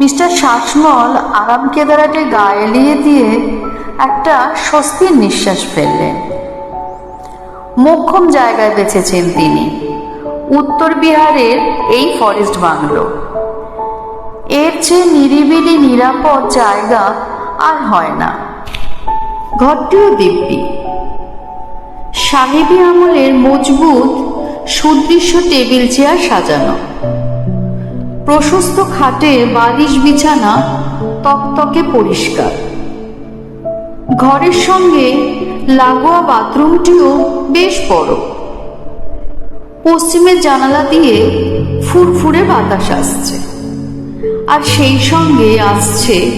Mister Sasmal আরাম কেদারাকে গা এলিয়ে দিয়ে একটা স্বস্তির নিঃশ্বাস ফেললেন। মোক্ষম জায়গায় বেঁচেছেন তিনি। উত্তর বিহারের এই ফরেস্ট বাংলো। এর চেয়ে নিরিবিলি, নিরাপদ জায়গা আর হয় না। ঘরটিও দিব্যি। সাহেবী আমলের মজবুত, সুদৃশ্য টেবিল চেয়ার সাজানো। প্রশস্ত খাটে বালিশ বিছানা তকতকে পরিষ্কার। ঘরের সঙ্গে লাগোয়া বাথরুমটিও বেশ বড়। পশ্চিমের জানালা দিয়ে ফুরফুরে বাতাস আসছে। আর সেই সঙ্গে আসছে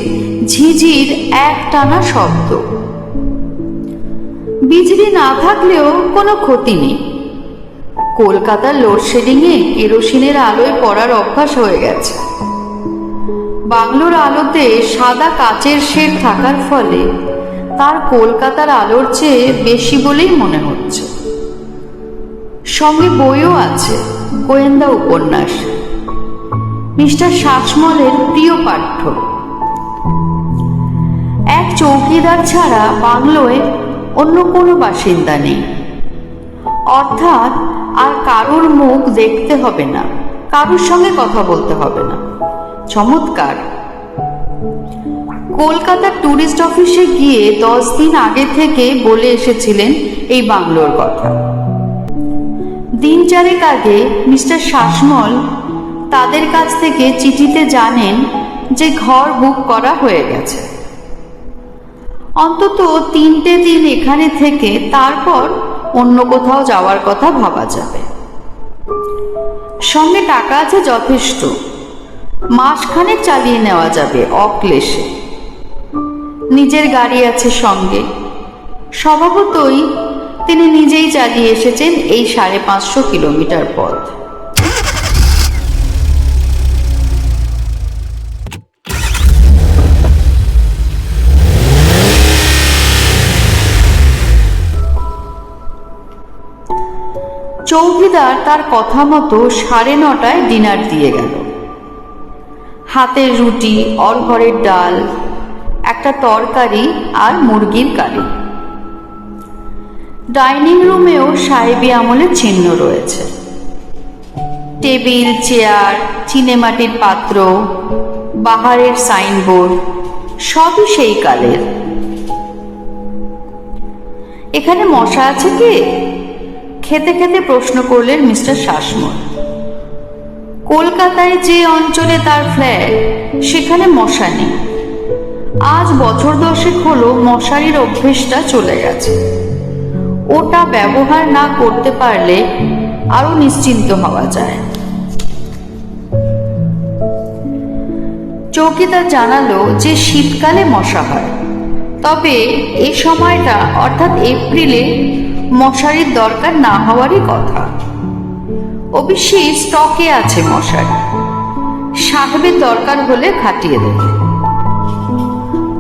ঝিঝির এক টানা শব্দ। বিজলি না থাকলেও কোনো ক্ষতি নেই। কলকাতার লোডশেডিংয়ে কেরোসিনের আলোয় পড়ার অভ্যাস হয়ে গেছে। বাংলোর আলোতে সাদা কাচের শেড থাকার ফলে তার কলকাতার আলোর চেয়ে বেশি বলেই মনে হচ্ছে। সঙ্গে বইও আছে, গোয়েন্দা উপন্যাস। মিস্টার শাসমলের প্রিয় পাঠ্য। এক চৌকিদার ছাড়া বাংলোয় অন্য কোনো বাসিন্দা নেই। অর্থাৎ আর কারোর মুখ দেখতে হবে না, কারোর সঙ্গে কথা বলতে হবে না। চমৎকার। কলকাতার ট্যুরিস্ট অফিসে গিয়ে দশ দিন আগে থেকে বলে এসেছিলেন এই বাংলোর কথা। দিন চারেক আগে মিস্টার শাসমল তাদের কাছ থেকে চিঠিতে জানেন যে ঘর বুক করা হয়ে গেছে। অন্তত তিনটে দিন এখানে থেকে তারপর অন্য কোথাও যাওয়ার কথা ভাবা যাবে। সঙ্গে টাকা আছে যথেষ্ট। মাসখানেক চালিয়ে নেওয়া যাবে অক্লেশে। নিজের গাড়ি আছে সঙ্গে। স্বভাবতই তিনি নিজেই চালিয়ে এসেছেন এই সাড়ে পাঁচশো কিলোমিটার পথ। চৌকিদার তার কথা মতো সাড়ে নটায় ডিনার দিয়ে গেল। হাতের রুটি অরহরের ডাল, একটা তরকারি আর মুরগির কারি। ডাইনিং রুমেও সাহেবী আমলের চিহ্ন রয়েছে। টেবিল, চেয়ার, চিনেমাটির পাত্র, বাহারের সাইনবোর্ড, সবই সেই কালের। এখানে মশা আছে কি? খেতে খেতে প্রশ্ন করলেন মিস্টার শাসমল। কলকাতায় যে অঞ্চলে তার ফ্ল্যাট, সেখানে মশা নেই। আজ বছর দশেক হলো মশারির অভ্যেসটা চলে গেছে। ওটা ব্যবহার না করতে পারলে আরও নিশ্চিন্ত হওয়া যায়। চৌকিদার জানালো যে শীতকালে মশা হয়। তবে এই সময়টা, অর্থাৎ এপ্রিলে মশারির দরকার না হওয়ারই কথা। অবশ্যই স্টকে আছে মশারি। সাহেবের দরকার হলে খাটিয়ে দেবে।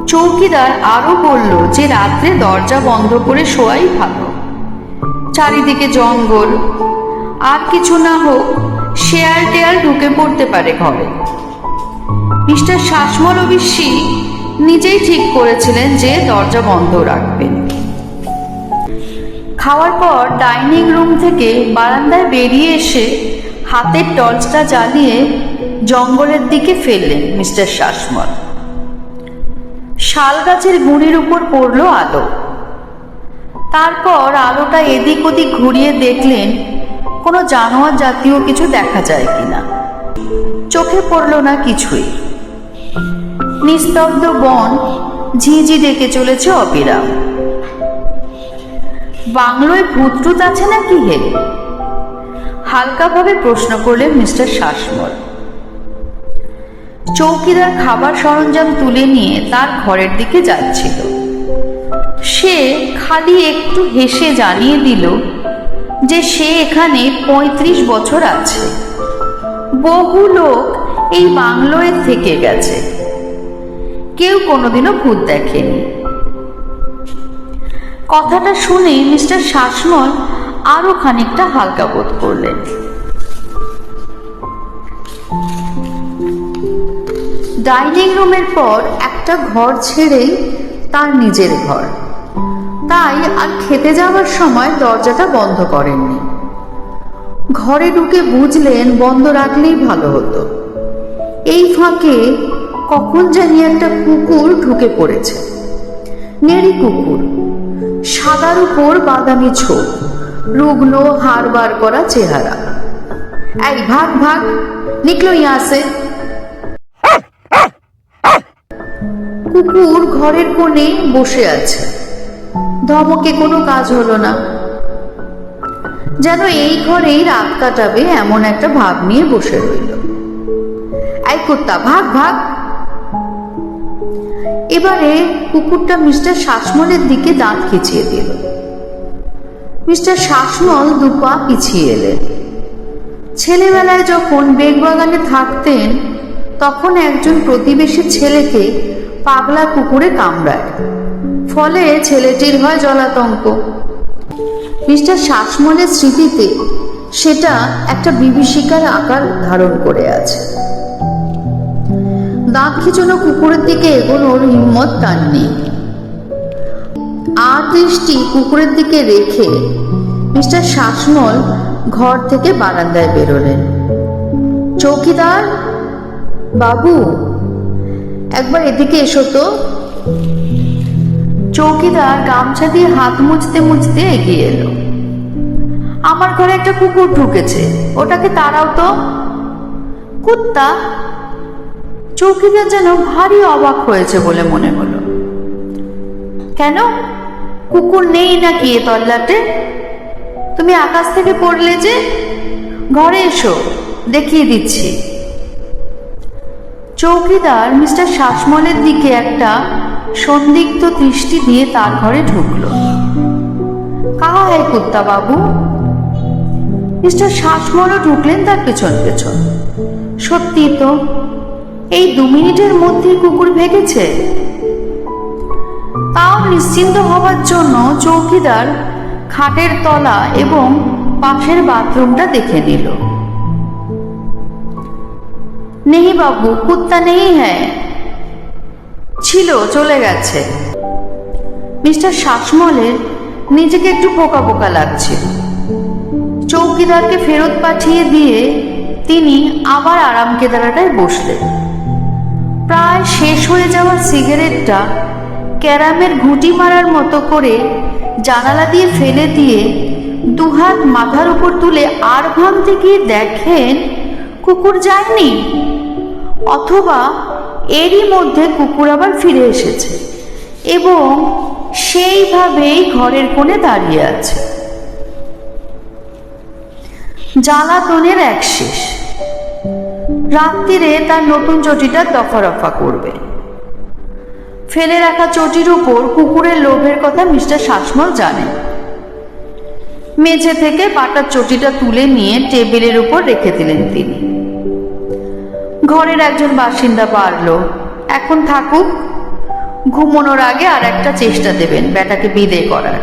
চৌকিদার আরও বলল যে রাত্রে দরজা বন্ধ করে শোয়াই ভালো। চারিদিকে জঙ্গল। আর কিছু না হোক শেয়াল টেয়াল ঢুকে পড়তে পারে ঘরে। মিস্টার শাসমল অবশ্যই নিজেই ঠিক করেছিলেন যে দরজা বন্ধ রাখবেন। খাওয়ার পর ডাইনিং রুম থেকে বারান্দায় বেরিয়ে এসে হাতের টর্চটা জ্বালিয়ে জঙ্গলের দিকে ফেললেন মিস্টার শাসমল। শাল গাছের গুঁড়ির উপর পড়ল আলো। তারপর আলোটা এদিক ওদিক ঘুরিয়ে দেখলেন কোনো জানোয়ার জাতীয় কিছু দেখা যায় কিনা। চোখে পড়ল না কিছুই। নিস্তব্ধ বন ঝিঝি ডেকে চলেছে অবিরাম। বাংলোয় ভূতটুত আছে নাকি হে? হালকাভাবে প্রশ্ন করলেন মিস্টার শাসমল। চৌকিদার খাবার সরঞ্জাম তুলে নিয়ে তার ঘরের দিকে যাচ্ছিল। সে খালি একটু হেসে জানিয়ে দিল যে সে এখানে পঁয়ত্রিশ বছর আছে। বহু লোক এই বাংলোয় থেকে গেছে। কেউ কোনোদিনও ভূত দেখেনি। কথাটা শুনে মিস্টার শাসমল আরও খানিকটা হালকা বোধ করলেন। ডাইনিং রুমের পর একটা ঘর ছেড়েই তার নিজের ঘর। তাই আর খেতে যাওয়ার সময় দরজাটা বন্ধ করেননি। ঘরে ঢুকে বুঝলেন বন্ধ রাখলেই ভালো হতো। এই ফাঁকে কখন জানি একটা কুকুর ঢুকে পড়েছে। নেড়ি কুকুর। সাদার উপর বাদামি ছোপ, রুগ্ন হাড় বার করা চেহারা। এই ভাগ ভাগ নিকলো ইয়াসে কুকুর ঘরের কোণে বসে আছে। ধমকে কোনো কাজ হলো না। যেন এই ঘরেই রাত কাটাবে এমন একটা ভাব নিয়ে বসে রইল। এই কুত্তা, ভাগ ভাগ এবারে কুকুরটা মিস্টার শাসমলের দিকে দাঁত খিচিয়ে দিল। মিস্টার শাসমল দুপা পিছিয়ে এলেন। ছেলেবেলায় যখন বেগবাগানে থাকতেন, তখন একজন প্রতিবেশী ছেলেকে পাগলা কুকুরে কামড়ায়। ফলে ছেলেটির হয় জলাতঙ্ক। মিস্টার শাসমলের স্মৃতিতে সেটা একটা বিভীষিকার আকার ধারণ করে আছে। দাঁত খিচুনো কুকুরের দিকে এগোনোর হিম্মত তার নেই। আর দৃষ্টি কুকুরের দিকে রেখে মিস্টার শাসমল ঘর থেকে বারান্দায় বেরোলেন। চৌকিদার, বাবু, একবার এদিকে এসো তো। চৌকিদার গামছা দিয়ে হাত মুছতে মুছতে এগিয়ে এলো। আমার ঘরে একটা কুকুর ঢুকেছে, ওটাকে তাড়াও তো। কুত্তা চৌকিদার যেন ভারী অবাক হয়েছে বলে মনে হলো। কেন? কুকুর নেই নাকি এ তল্লাটে? তুমি আকাশ থেকে পড়লে যে? ঘরে এসো, দেখিয়ে দিচ্ছি। চৌকিদার মিস্টার শাসমলের দিকে একটা সন্দিগ্ধ দৃষ্টি দিয়ে তার ঘরে ঢুকলো। কাহা কুত্তা বাবু? মিস্টার শাসমলও ঢুকলেন তার পেছন পেছন সত্যি তো এই দু মিনিটের মধ্যে কুকুর ভেগেছে। তাও নিশ্চিন্ত হবার জন্য চৌকিদার খাটের তলা এবং পাশের বাথরুমটা দেখে নিল। নেই বাবু কুত্তা নেই হ্যাঁ। ছিল, চলে গেছে। মিস্টার শাসমলের নিজেকে একটু পোকা পোকা লাগছে। চৌকিদারকে ফেরত পাঠিয়ে দিয়ে তিনি আবার আরাম কেদারাটায় বসলেন। প্রায় শেষ হয়ে যাওয়া সিগারেটটা ক্যারামের ঘুঁটি মারার মতো করে জানালা দিয়ে ফেলে দিয়ে দুহাত মাথার উপর তুলে আর ভাঙতে গিয়ে দেখেন, কুকুর যায়নি। অথবা এরই মধ্যে কুকুর আবার ফিরে এসেছে এবং সেইভাবেই ঘরের কোণে দাঁড়িয়ে আছে। জ্বালাতনের এক শেষ। রাত্রিরে তার নতুন চটিটা দফা রফা করবে। ফেলে রাখা চটির উপর কুকুরের লোভের কথা মিস্টার শাসমল জানেন। মেঝে থেকে পাটার চটিটা তুলে নিয়ে টেবিলের উপর রেখে দিলেন তিনি। ঘরের একজন বাসিন্দা পারল, এখন থাকুক, ঘুমানোর আগে আর একটা চেষ্টা দেবেন ব্যাটাকে বিদে করার।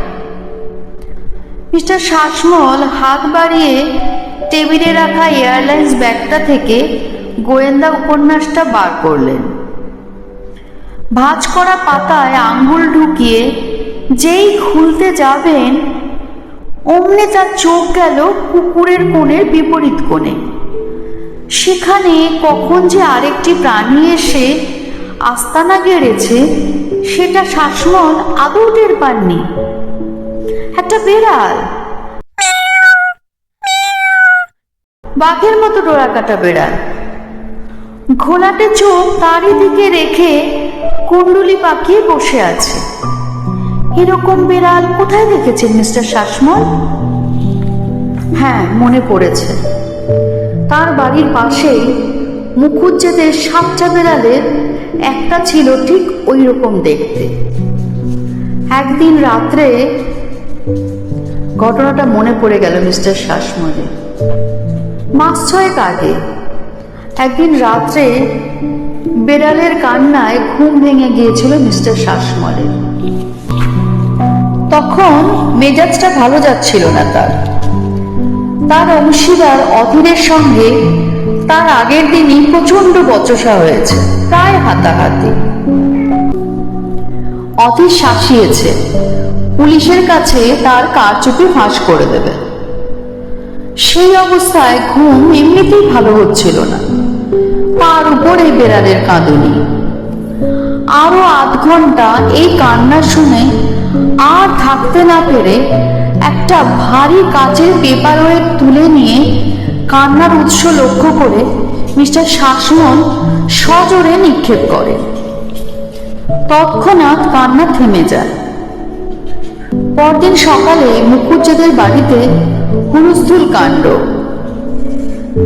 মিস্টার শাসমল হাত বাড়িয়ে টেবিলে রাখা এয়ারলাইন্স ব্যাগটা থেকে গোয়েন্দা উপন্যাসটা বার করলেন। ভাঁজ করা পাতায় আঙ্গুল ঢুকিয়ে, যেই খুলতে যাবেন, অমনি তার চোখ গেল কুকুরের কোণের বিপরীত কোণে। সেখানে কখন যে আরেকটি প্রাণী এসে আস্তানা গেড়েছে, সেটা শাসমল আদৌ টের পাননি। একটা বেড়াল। বাঘের মতো ডোরা কাটা বেড়াল। ঘোলাটে চোখ তারই দিকে রেখে কুণ্ডুলি পাকিয়ে বসে আছে। এরকম বেড়াল কোথায় দেখেছেন, মিস্টার শাসমল? হ্যাঁ মনে পড়েছে। তার বাড়ির পাশেই মুখুজ্জেদের সাপচা বেড়ালের একটা ছিল ঠিক ওই রকম দেখতে। একদিন রাত্রে ঘটনাটা মনে পড়ে গেল, মিস্টার শাসমলের। মাস ছয়েক আগে একদিন রাত্রে বেড়ালের কান্নায় ঘুম ভেঙে গিয়েছিল মিস্টার শাসমলের তখন মেজাজটা ভালো যাচ্ছিল না তার। তার অংশীদার অধীরের সঙ্গে তার আগের দিনই প্রচণ্ড বচসা হয়েছে, প্রায় হাতাহাতি। অধীর শাসিয়েছে, পুলিশের কাছে তার কারচুপি ফাঁস করে দেবে। সেই অবস্থায় ঘুম এমনিতেই ভালো হচ্ছিল না। তার উপরে বেড়ালের কাঁদুনি আরও আধ ঘণ্টা এই কান্না শুনে আর থাকতে না পেরে একটা ভারী কাচের পেপার ওয়েট তুলে নিয়ে কান্নার উৎস লক্ষ্য করে মিস্টার শাসমন সজোরে নিক্ষেপ করে। তৎক্ষণাৎ কান্না থেমে যায়। পরদিন সকালে মুখুজ্জেদের বাড়িতে হুলস্থুল কাণ্ড।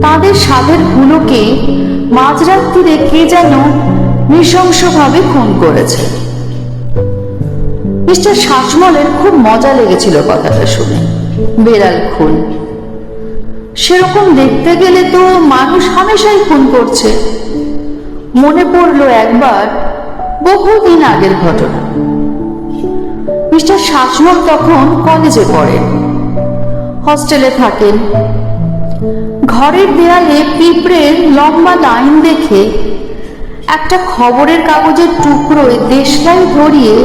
তাদের সাধের হুলোকে মাঝরাত্রিরে কে যেন নৃশংসভাবে খুন করেছে। মিস্টার শাসমলের খুব মজা লেগেছিল কথাটা শুনে। বেড়াল খুন। সেরকম দেখতে গেলে তো মানুষ হামেশাই খুন করছে। মনে পড়ল একবার বহুদিন আগের ঘটনা। মিস্টার শাসমল তখন কলেজে পড়েন। হস্টেলে থাকেন। ঘরের দেয়ালে পিঁপড়ের লম্বা লাইন দেখে একটা খবরের কাগজের টুকরোয় দেশলাই ধরিয়ে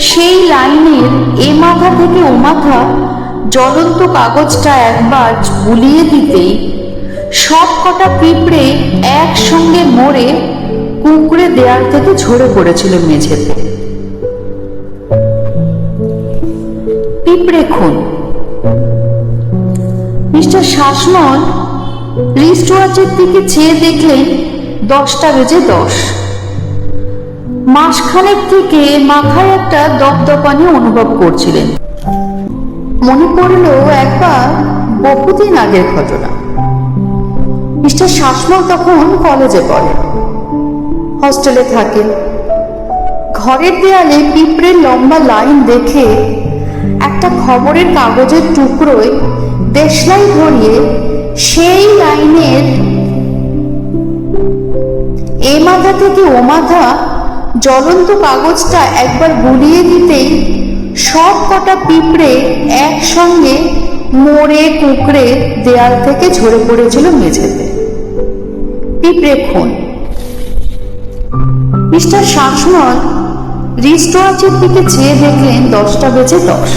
সেই লাইনের এ মাথা থেকে ও মাথা জ্বলন্ত কাগজটা একবার বুলিয়ে দিতেই সব কটা পিঁপড়ে একসঙ্গে মরে কুঁকড়ে দেয়াল থেকে ঝরে পড়েছিল মেঝেতে। পিঁপড়ে খুন। মিস্টার শাসমল রিস্ট ওয়াচের দিকে চেয়ে দেখলেন দশটা বেজে দশ। মাসখানেক থেকে মাথায় একটা দপদপানি অনুভব করছিলেন। মনে পড়ল একবার বহুদিন আগের ঘটনা। মিস্টার শাসমল তখন কলেজে পড়ে। হস্টেলে থাকেন ঘরের দেয়ালে পিঁপড়ের লম্বা লাইন দেখে একটা খবরের কাগজের টুকরোয় দেশলাই ধরিয়ে সেই লাইনের এ মাথা থেকে ও মাথা জ্বলন্ত কাগজটা একবার বুলিয়ে দিতেই সব কটা পিঁপড়ে একসঙ্গে মোড়ে কুকড়ে দেয়াল থেকে ঝরে পড়েছিল মেঝেতে। পিঁপড়ে খুন। মিস্টার শাসমল রিস্টোয়াচের দিকে চেয়ে দেখলেন দশটা বেজে দশ।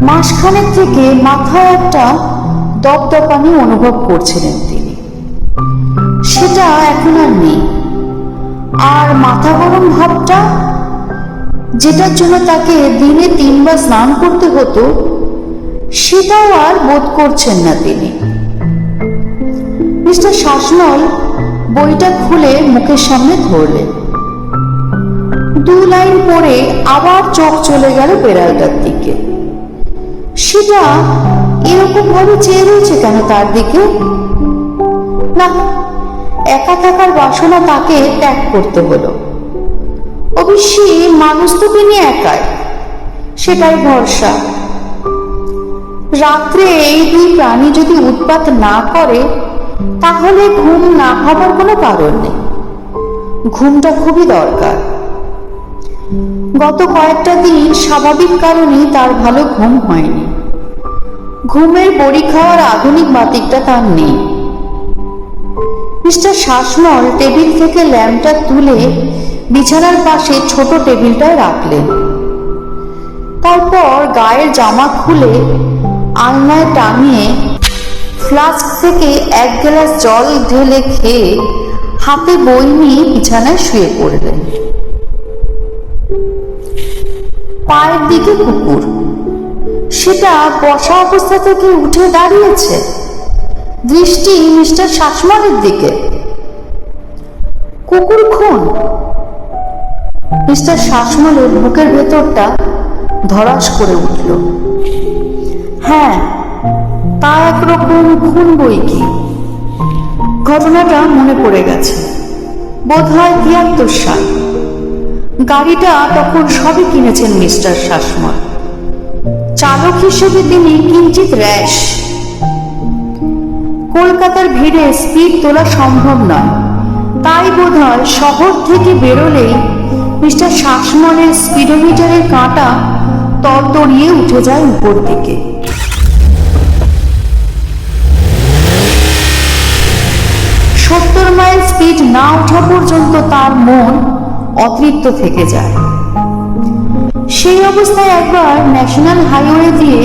মাসখানেক থেকে মাথায় একটা দপদপানি অনুভব করছিলেন তিনি। সেটা এখন আর নেই। আর মাথা গরম ভাবটা, যেটার জন্য তাকে দিনে তিনবার স্নান করতে হতো, সেটাও আর বোধ করছেন না তিনি। মিস্টার শাসমল বইটা খুলে মুখের সামনে ধরলেন। দু লাইন পরে আবার চোখ চলে গেল বেড়ালটার দিকে। সেটা এরকম ভাবে চেয়ে রয়েছে কেন তার দিকে? না, একা থাকার বাসনা তাকে ত্যাগ করতে হলো। অবশ্যই মানুষ তো তিনি একাই সেটাই ভরসা। রাত্রে এই দুই প্রাণী যদি উৎপাত না করে, তাহলে ঘুম না হবার কোনো কারণ নেই। ঘুমটা খুবই দরকার। গত কয়েকটা দিন স্বাভাবিক কারণেই তার ভালো ঘুম হয়নি। ঘুমের বড়ি খাওয়ার আধুনিক বাতিকটা তার নেই। মিস্টার শাসমল টেবিল থেকে ল্যাম্পটা তুলে বিছানার পাশে ছোট টেবিলটায় রাখলেন। তারপর গায়ের জামা খুলে আলনায় টাঙিয়ে ফ্লাস্ক থেকে এক গ্লাস জল ঢেলে খেয়ে হাতে বই নিয়ে বিছানায় শুয়ে পড়লেন। পায়ের দিকে কুকুর। সেটা বসা অবস্থা থেকে উঠে দাঁড়িয়েছে। দৃষ্টি মিস্টার শাসমলের দিকে। কুকুর খুন? মিস্টার শাসমলের বুকের ভেতরটা ধরাস করে উঠল। হ্যাঁ তা একরকম খুন বই কি? ঘটনাটা মনে পড়ে গেছে। বোধ হয় তিয়াত্তর সাল। গাড়িটা তখন সবই কিনেছেন মিস্টার শাসমল চালক হিসেবে তিনি কিঞ্চিত র্যাশ। কলকাতার ভিড়ে স্পিড তোলা সম্ভব নয়। তাই বোধহয় শহর থেকে বেরোলেই মিস্টার শাসমলের স্পিডোমিটারের কাঁটা তরতরিয়ে উঠে যায় উপর দিকে। সত্তর মাইল স্পিড না ওঠা পর্যন্ত তার মন অতৃপ্ত থেকে যায়। সেই অবস্থায় একবার ন্যাশনাল হাইওয়ে দিয়ে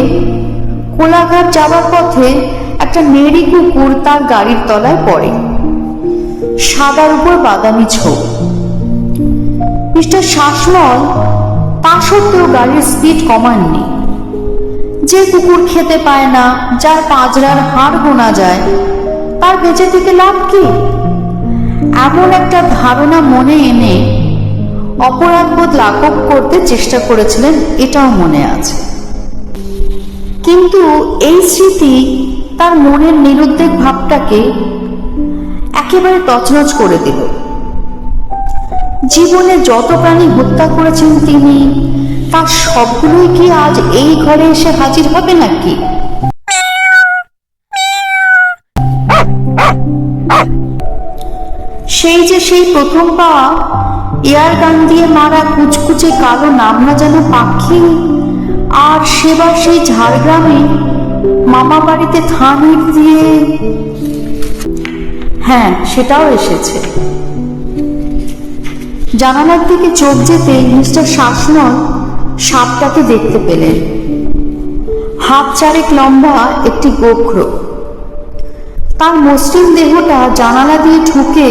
কোলাঘাট যাওয়ার পথে একটা নেড়ি কুকুর তার গাড়ির তলায় পড়ে। সাদার উপর বাদামি ছোপ মিস্টার শাসমল তা সত্ত্বেও গাড়ির স্পিড কমাননি। যে কুকুর খেতে পায় না, যার পাঁজরার হাড় গোনা যায়, তার বেঁচে থেকে লাভ কি? এমন একটা ধারণা মনে এনে অপরাধবোধ লাঘব করতে চেষ্টা করেছিলেন, এটাও মনে আছে। কিন্তু এই স্মৃতি তার মনের নিরুদ্বেগ ভাবটাকে একেবারে তছনছ করে দিল। জীবনে যত প্রাণী হত্যা করেছেন তিনি, তার সবগুলোই কি আজ এই ঘরে এসে হাজির হবে নাকি? সেই যে সেই প্রথম পাওয়া এয়ার গান দিয়ে মারা কুচকুচে কালো নাম না যেন পাখি। আর সেবার সেই ঝাড়গ্রামে মামা বাড়িতে থামির দিয়ে। হ্যাঁ সেটাও এসেছে। জানালার দিকে চোখ যেতে মিস্টার শাসনল সাপটাকে দেখতে পেলেন। হাত চারেক লম্বা একটি গোখ্র। তার মসৃণ দেহটা জানালা দিয়ে ঢুকে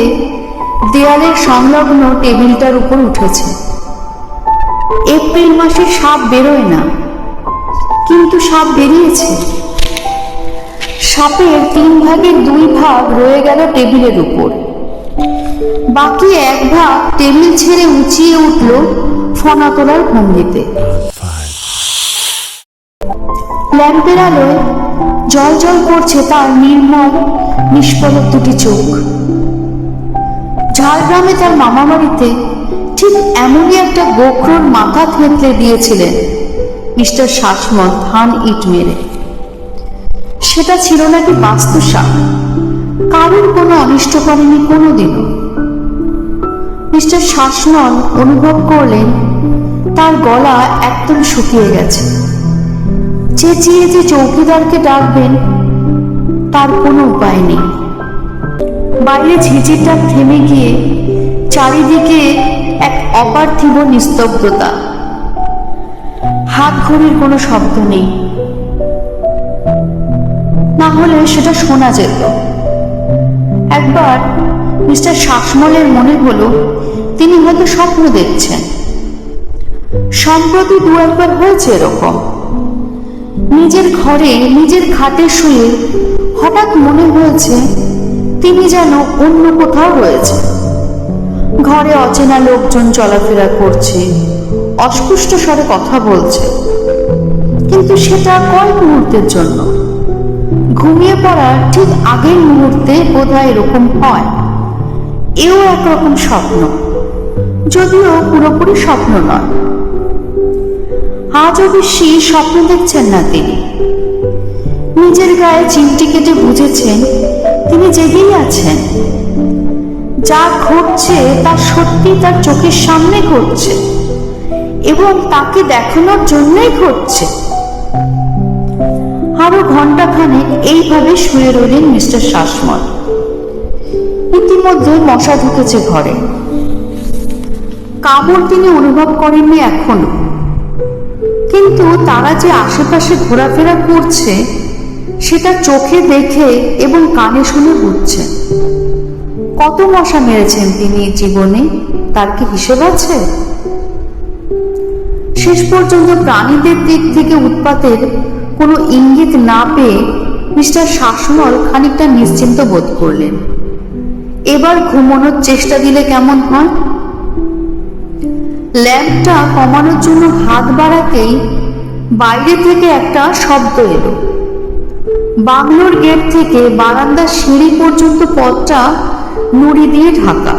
দেয়ালের সংলগ্ন টেবিলটার উপর উঠেছে। এপ্রিল মাসে সাপ বেরোয় না। কিন্তু সাপ বেরিয়েছে। সাপের তিন ভাগের দুই ভাগ রয়ে গেল টেবিলের উপর। বাকি এক ভাগ টেবিল ছেড়ে উঁচিয়ে উঠল ফনা তোলার ভঙ্গিতে। ল্যাম্পের আলোয় জল জল করছে তার নির্মল নিষ্পলক দুটি চোখ। ঝাড়গ্রামে তার মামা বাড়িতে ঠিক এমনই একটা গোখরোর মাথা থেঁতলে দিয়েছিলেন মিস্টার শাসমত ধান ইট মেরে। সেটা ছিল নাকি বাস্তু সাপ কারোর কোনো অনিষ্ট করেনি কোনোদিনও? মিস্টার শাসমল অনুভব করলেন তার গলা একদম শুকিয়ে গেছে। চেঁচিয়ে যে চৌকিদারকে ডাকবেন, তার কোনো উপায় নেই। বাইরে ঝিঝিরটা থেমে গিয়ে চারিদিকে এক অপার্থিব নিস্তব্ধতা। হাত ঘড়ির কোনো শব্দ নেই। না হলে সেটা শোনা যেত। একবার মিস্টার শাসমলের মনে হলো তিনি হয়তো স্বপ্ন দেখছেন। সম্প্রতি দু একবার হয়েছে এরকম। নিজের ঘরে, নিজের খাটে শুয়ে হঠাৎ মনে হয়েছে তিনি যেন অন্য কোথাও রয়েছে ঘরে অচেনা লোকজন চলাফেরা করছে, অস্পষ্ট স্বরে কথা বলছে। কিন্তু সেটা কয়েক মুহূর্তের জন্য? ঘুমিয়ে পড়ার ঠিক আগের মুহূর্তে বোধহয় এরকম হয়। এও একরকম স্বপ্ন, যদিও পুরোপুরি স্বপ্ন নয়। আজ অবশ্যই স্বপ্ন দেখছেন না তিনি। নিজের গায়ে চিমটি কেটে বুঝেছেন তিনি জেগেই আছেন। যা ঘটছে তা সত্যি তার চোখের সামনে ঘটছে এবং তাকে দেখানোর জন্যই ঘটছে। আরও ঘন্টাখানেক এইভাবে শুয়ে রইলেন মিস্টার শাসমল। ইতিমধ্যে মশা ঢুকেছে ঘরে। কামড় তিনি অনুভব করেননি এখনও। কিন্তু তারা যে আশেপাশে ঘোরাফেরা করছে সেটা চোখে দেখে এবং কানে শুনে বুঝছেন কত মশা মেরেছেন তিনি জীবনে? তার কি হিসেব আছে? শেষ পর্যন্ত প্রাণীদের দিক থেকে উৎপাতের কোনো ইঙ্গিত না পেয়ে মিস্টার শাসমল খানিকটা নিশ্চিন্ত বোধ করলেন। এবার ঘুমানোর চেষ্টা দিলে কেমন হয়? ল্যাম্পটা কমানোর জন্য হাত বাড়াতেই বাইরে থেকে একটা শব্দ এলো। বাংলোর গেট থেকে বারান্দার সিঁড়ি পর্যন্ত পথটা নুড়ি দিয়ে ঢাকা।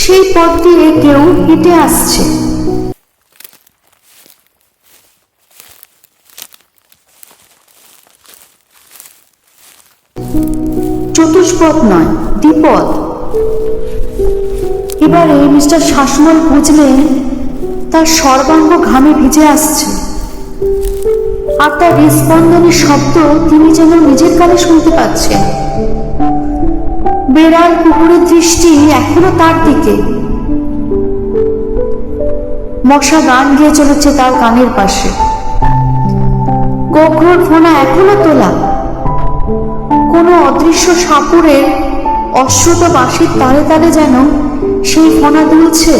সেই পথ দিয়ে কেউ হেঁটে আসছে। চতুষ্পথ নয় দ্বিপদ এবারে মিস্টার শাসমল বুঝলেন, তার সর্বাঙ্গ ঘামে ভিজে আসছে। আর তার হৃদস্পন্দনের শব্দ তিনি যেন নিজের কানে শুনতে পাচ্ছেন। বেড়াল কুকুরের দৃষ্টি এখনও তার দিকে। মশা গান গিয়ে চলেছে তার কানের পাশে। গোঘর ফোনা এখনও তোলা। কোনো অদৃশ্য সাপুরের অশ্রুত বাঁশির তালে তালে যেন সেই ফোনা দুলছে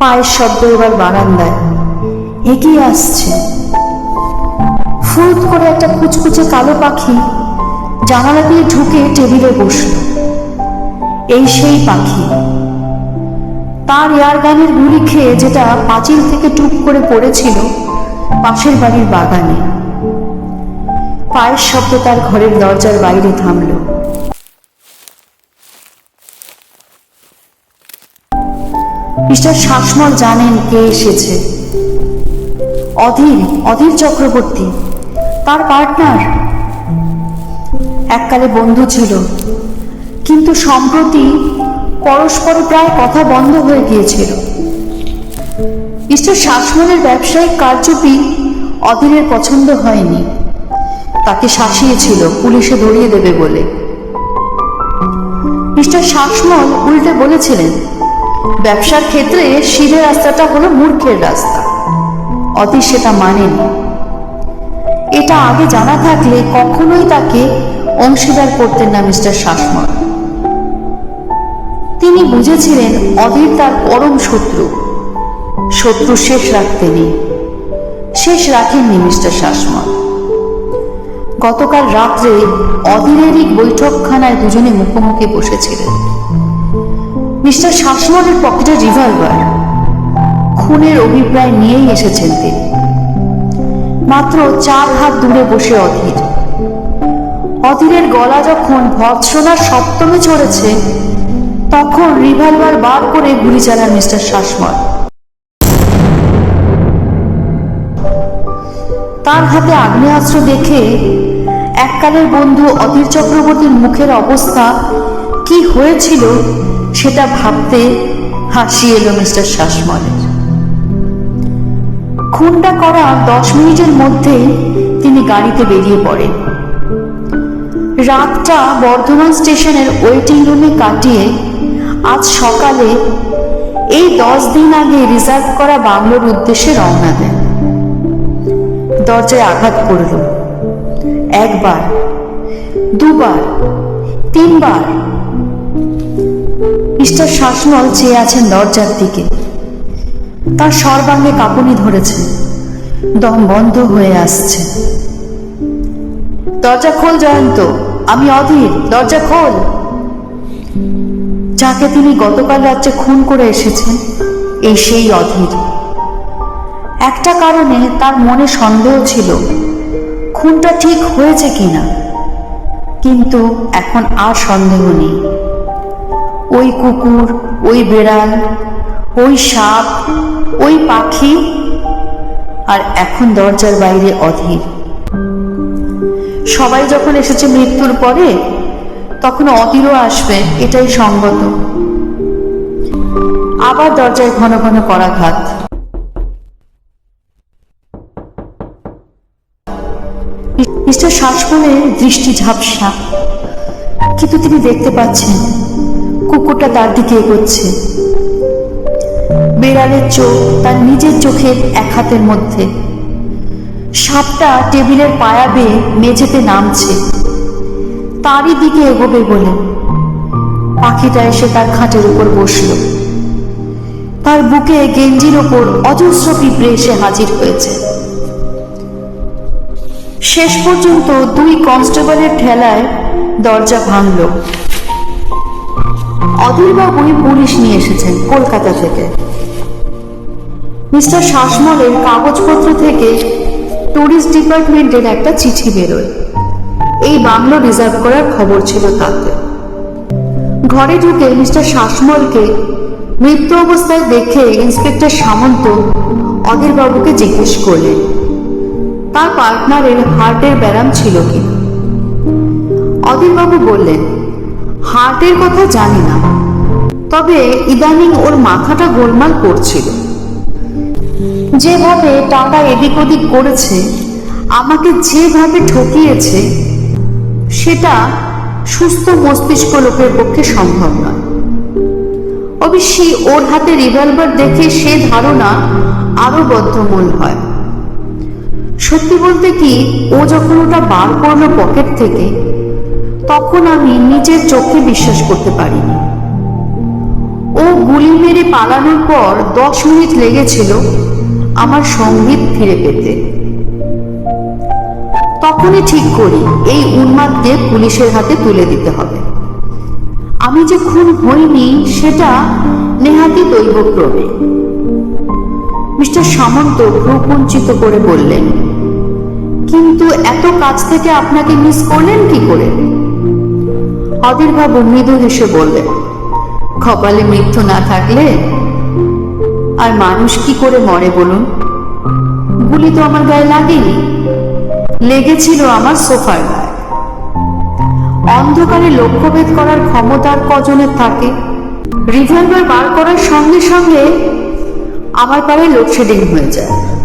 পায়ের শব্দ এবার বারান্দায়। এগিয়ে আসছে। ফুট করে একটা কুচকুচে কালো পাখি জানালা দিয়ে ঢুকে টেবিলে বসল। এই সেই পাখি। তার এয়ার গানের গুলি খেয়ে যেটা পাঁচিল থেকে টুপ করে পড়েছিল পাশের বাড়ির বাগানে। পায়ের শব্দ তার ঘরের দরজার বাইরে থামলো। মিস্টার শাসমল জানেন কে এসেছে। অধীর অধীর চক্রবর্তী, তার পার্টনার এককালে বন্ধু ছিল, কিন্তু সম্প্রতি পরস্পর প্রায় কথা বন্ধ হয়ে গিয়েছিল। মিস্টার শাসমলের ব্যবসায়িক কারচুপি অধীরের পছন্দ হয়নি। তাকে শাসিয়েছিল, পুলিশে ধরিয়ে দেবে বলে। মিস্টার শাসমল উল্টে বলেছিলেন, ব্যবসার ক্ষেত্রে সিধে রাস্তাটা হলো মূর্খের রাস্তা। অতি সেটা মানেনি। এটা আগে জানা থাকলে কখনোই তাকে অংশীদার করতেন না মিস্টার শাসমল। তিনি বুঝেছিলেন অধীর তার পরম শত্রু। শত্রু শেষ রাখতেনি শেষ রাখেননি মিস্টার শাসমল। গতকাল রাত্রে অধীরেরই বৈঠকখানায় দুজনে মুখোমুখি বসেছিলেন। মিস্টার শাসমলের পকেটে রিভলভার খুনের অভিপ্রায় নিয়েই এসেছেন তিনি। মাত্র চার হাত দূরে বসে অধীর। অধীরের গলা যখন ভৎসনার সপ্তমে চড়েছে তখন রিভলভার বার করে গুলি চালান মিস্টার শাসমল। তার হাতে আগ্নেয়াস্ত্র দেখে এককালের বন্ধু অধীর চক্রবর্তীর মুখের অবস্থা কি হয়েছিল সেটা ভাবতে হাসি এলো মিস্টার শাসমলের। খুনটা করা দশ মিনিটের মধ্যেই তিনি গাড়িতে বেরিয়ে পড়েন। রাতটা বর্ধমান স্টেশনের ওয়েটিং রুমে কাটিয়ে আজ সকালে এই দশ দিন আগে রিজার্ভ করা বাংলোর উদ্দেশ্যে রওনা দেন। দরজায় আঘাত করল। একবার, দুবার, তিনবার। মিস্টার শাসমল চেয়ে আছেন দরজার দিকে। তার সর্বাঙ্গে কাঁপুনি ধরেছে। দম বন্ধ হয়ে আসছে। দরজা খোল জয়ন্ত, আমি অধীর, দরজা খোল। যাকে তিনি গতকাল রাত্রে খুন করে এসেছেন, এই সেই অধীর। একটা কারণে তার মনে সন্দেহ ছিল, খুনটা ঠিক হয়েছে কিনা। কিন্তু এখন আর সন্দেহ নেই। ওই কুকুর, ওই বেড়াল, ওই সাপ ওই পাখি আর এখন দরজার বাইরে অধীর। সবাই যখন এসেছে মৃত্যুর পরে, তখন অধীরও আসবে, এটাই সঙ্গত। আবার দরজায় ঘন ঘন করাঘাত। মিস্টার শাসমলের দৃষ্টি ঝাপসা, কিন্তু তিনি দেখতে পাচ্ছেন, কুকুরটা তার দিকে এগোচ্ছে। বেড়ালের চোখ তার নিজের চোখের এক হাতের মধ্যে। সাপটা টেবিলের পায়া বেয়ে মেঝেতে নামছে। তারই দিকে এগোবে বলে। পাখিটা এসে তার খাটের উপর বসল। তার বুকে গেঞ্জির ওপর অজস্র পিঁপড়ে এসে হাজির হয়েছে। শেষ পর্যন্ত দুই কনস্টেবলের ঠেলায় দরজা ভাঙল। অধীরবাবুই পুলিশ নিয়ে এসেছেন কলকাতা থেকে। মিস্টার শাসমলের কাগজপত্র থেকে ট্যুরিস্ট ডিপার্টমেন্টের একটা চিঠি বেরোয়। এই বাংলো রিজার্ভ করার খবর ছিল তাতে। ঘরে ঢুকে মিস্টার শাসমলকে মৃত্যু অবস্থায় দেখে ইন্সপেক্টর সামন্ত অধীরবাবুকে জিজ্ঞেস করলেন, তার পার্টনারের হার্টের ব্যারাম ছিল কিনা অধীরবাবু বললেন হার্টের কথা জানি না, তবে ইদানিং ওর মাথাটা গোলমাল করছিল। যেভাবে টাকা এদিক ওদিক করেছে, আমাকে যেভাবে ঠকিয়েছে, সেটা সুস্থ মস্তিষ্ক লোকের পক্ষে সম্ভব নয়। অবশ্যই ওর হাতে রিভলভার দেখে সে ধারণা আরও বদ্ধমূল হয়। সত্যি বলতে কি, ও যখন ওটা বার করল পকেট থেকে, তখন আমি নিজের চোখে বিশ্বাস করতে পারিনি। ও গুলি মেরে পালানোর পর দশ মিনিট লেগেছিল আমার সংগীত ফিরে পেতে। তখনই ঠিক করি, এই উন্মাদকে পুলিশের হাতে তুলে দিতে হবে। আমি যে খুন হইনি, সেটা নেহাতি দৈবক্রমে মিস্টার সামন্ত ভ্রুকুঞ্চিত করে বললেন, কিন্তু এত কাছ থেকে আপনাকে মিস করলেন কি করে? অবির্বাবু মৃদু হেসে বললেন, কপালে মৃত্যু না থাকলে আর মানুষ কি করে মরে বলুন? গুলি তো আমার গায়ে লাগেনি। লেগেছিল আমার সোফার গায়ে। অন্ধকারে লক্ষ্যভেদ করার ক্ষমতা কজনের থাকে? রিভলভার বার করার সঙ্গে সঙ্গে আমার পায়ে লোডশেডিং হয়ে যায়।